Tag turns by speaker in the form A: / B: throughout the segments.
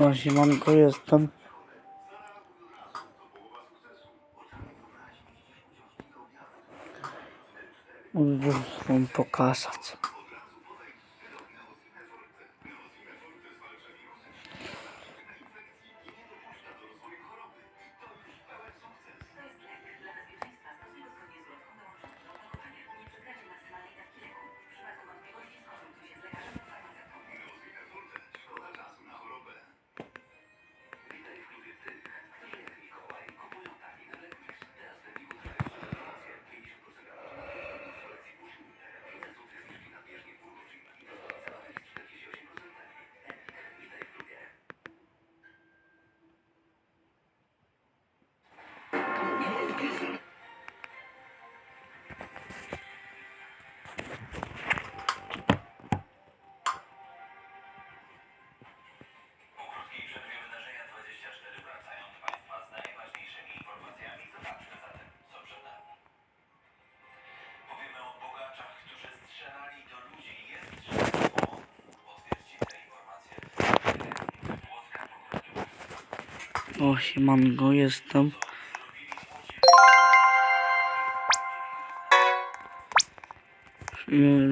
A: No, siemanko, jestem. Muszę wam pokazać.
B: O,
A: siemanko, jestem.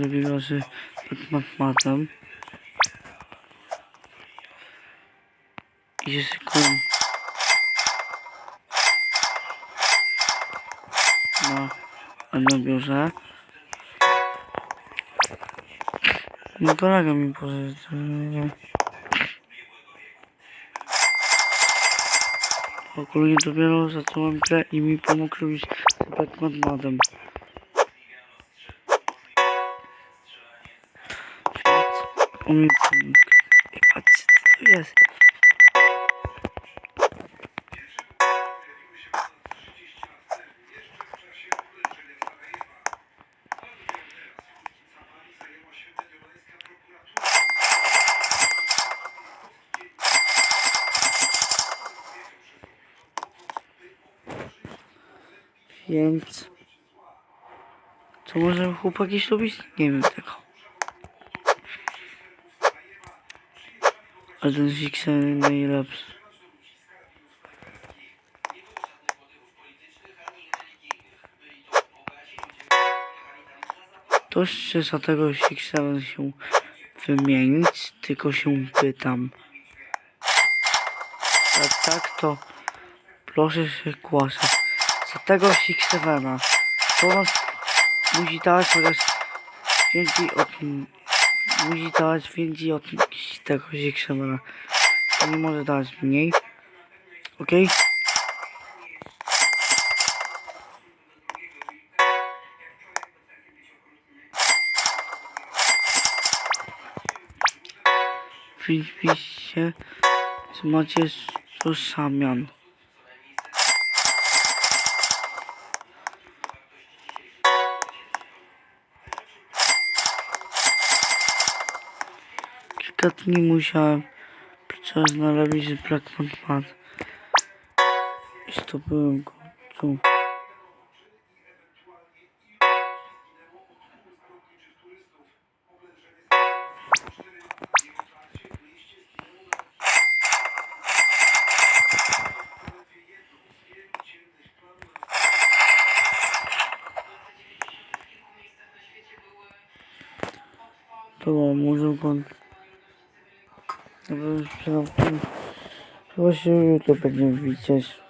A: Robię razy pod matmatem. I sekund. Na odbiorze. No kolega mi pożyczył. Ogólnie dopiero zacząłem grę i mi pomógł robić z Madmadem. Więc mi pomógł. I patrzcie co to jest. Więc... Co możemy chłopaki zrobić? Nie wiem tego. Ale ten Fixer najlepszy. To jeszcze za tego Fixera się wymienić, tylko się pytam. A tak to proszę się kłaszać. Za tego to nas musi dać chociaż więcej od musi dać więcej od tego Fixera. Nie może dać mniej. Okej? Wpiszcie, że macie tożsamian. Kilka dni musiałem przecież znaleźć Black Mad I zdobyłem go tu. To może go... Chyba się jutro będziemy widzieć.